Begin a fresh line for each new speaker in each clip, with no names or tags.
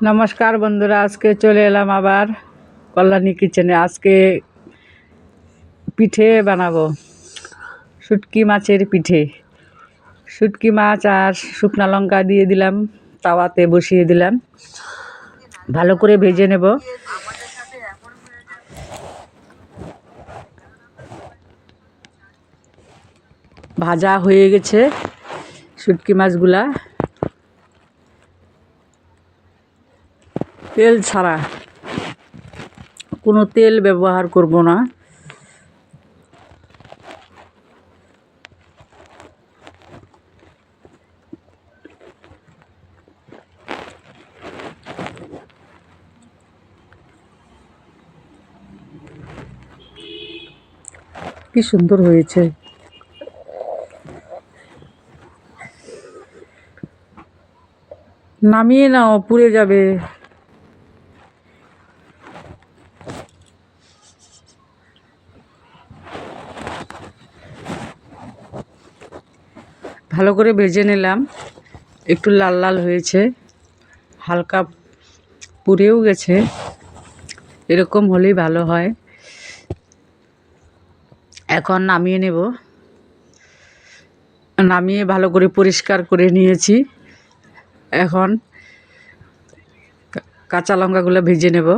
নমস্কার বন্ধুরা, আজকে চলে এলাম আবার কল্যাণী কিচেনে আজকে পিঠে বানাবো, শুটকি মাছের পিঠে। শুটকি মাছ আর শুকনা লঙ্কা দিয়ে দিলাম, তাওয়াতে বসিয়ে দিলাম। ভালো করে ভেজে নেব। ভাজা হয়ে গেছে শুটকি মাছগুলা। তেল ছাড়া কোনো তেল ব্যবহার করব না। কি সুন্দর হয়েছে। নামিয়ে নাও পুড়ে যাবে। ভালো করে ভেজে নিলাম। একটু লাল লাল হয়েছে। হালকা পুড়েও গেছে। এরকম হলেই ভালো হয়। এখন নামিয়ে নেব। নামিয়ে ভালো করে পরিষ্কার করে নিয়েছি। এখন কাঁচা লঙ্কাগুলো ভেজে নেব।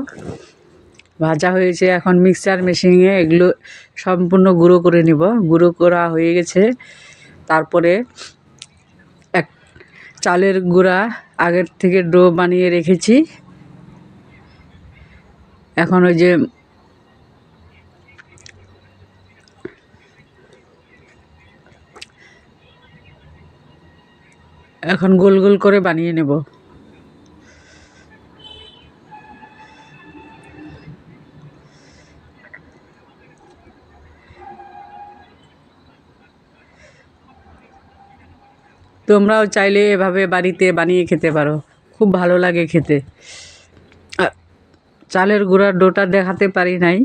ভাজা হয়েছে এখন মিক্সার মেশিনে এগুলো সম্পূর্ণ গুঁড়ো করে নেব। গুঁড়ো করা হয়ে গেছে। তারপরে এক চালের গুঁড়া আগের থেকে ডো বানিয়ে রেখেছি। এখন ওই যে এখন গোল গোল করে বানিয়ে নেব। তোমরাও চাইলে এভাবে বাড়িতে বানিয়ে খেতে পারো। খুব ভালো লাগে খেতে। চালের গুঁড়ার ডোটা দেখাতে পারি নাই।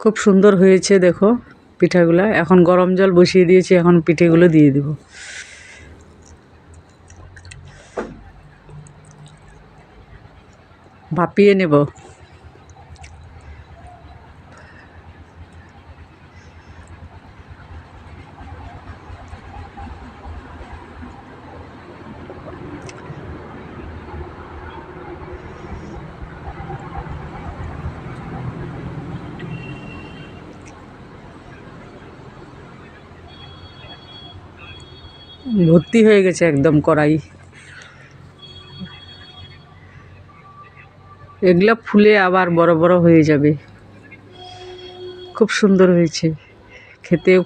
খুব সুন্দর হয়েছে দেখো পিঠাগুলা। এখন গরম জল বসিয়ে দিয়েছি, এখন পিঠেগুলো দিয়ে দেব। ভাপিয়ে নেব। ভর্তি হয়ে গেছে একদম কড়াই। এগুলা ফুলে আবার বড় বড় হয়ে যাবে। খুব সুন্দর হয়েছে। খেতেও